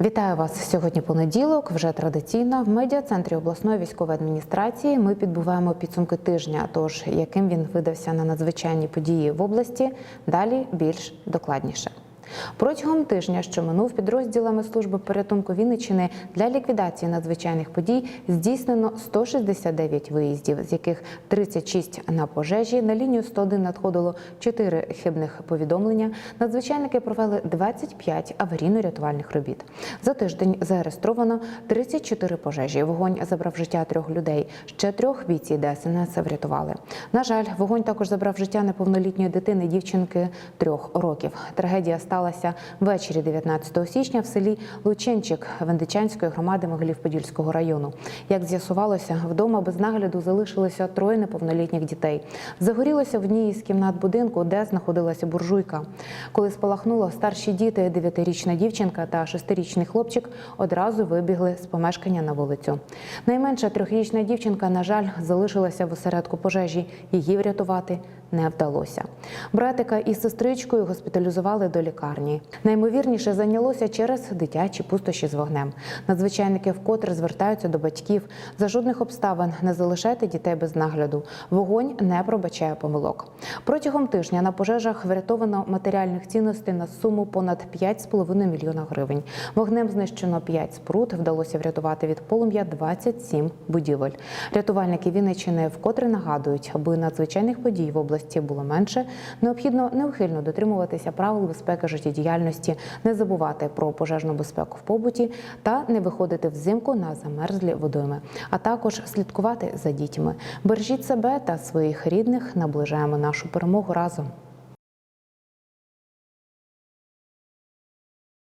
Вітаю вас сьогодні. Понеділок. Вже традиційно в медіа-центрі обласної військової адміністрації ми підбуваємо підсумки тижня. Тож яким він видався на надзвичайні події в області, далі більш докладніше. Протягом тижня, що минув підрозділами служби порятунку Вінниччини для ліквідації надзвичайних подій здійснено 169 виїздів, з яких 36 на пожежі. На лінію 101 надходило 4 хибних повідомлення. Надзвичайники провели 25 аварійно-рятувальних робіт. За тиждень зареєстровано 34 пожежі. Вогонь забрав життя трьох людей. Ще трьох бійці ДСНС врятували. На жаль, вогонь також забрав життя неповнолітньої дитини, дівчинки трьох років. Трагедія сталася ввечері 19 січня в селі Лученчик Вендичанської громади Могилів-Подільського району. Як з'ясувалося, вдома без нагляду залишилося троє неповнолітніх дітей. Загорілося в одній із кімнат будинку, де знаходилася буржуйка. Коли спалахнуло, старші діти, 9-річна дівчинка та 6-річний хлопчик одразу вибігли з помешкання на вулицю. Найменша трьохрічна дівчинка, на жаль, залишилася в осередку пожежі. Її врятувати не вдалося. Братика із сестричкою госпіталізували до лікарні. Наймовірніше зайнялося через дитячі пустощі з вогнем. Надзвичайники вкотре звертаються до батьків. За жодних обставин не залишайте дітей без нагляду. Вогонь не пробачає помилок. Протягом тижня на пожежах врятовано матеріальних цінностей на суму понад 5,5 мільйона гривень. Вогнем знищено 5 споруд. Вдалося врятувати від полум'я 27 будівель. Рятувальники Вінниччини вкотре нагадують, аби надзвичайних подій в області було менше, необхідно неухильно дотримуватися правил безпеки життєдіяльності, не забувати про пожежну безпеку в побуті та не виходити взимку на замерзлі водойми, а також слідкувати за дітьми. Бережіть себе та своїх рідних. Наближаємо нашу перемогу разом.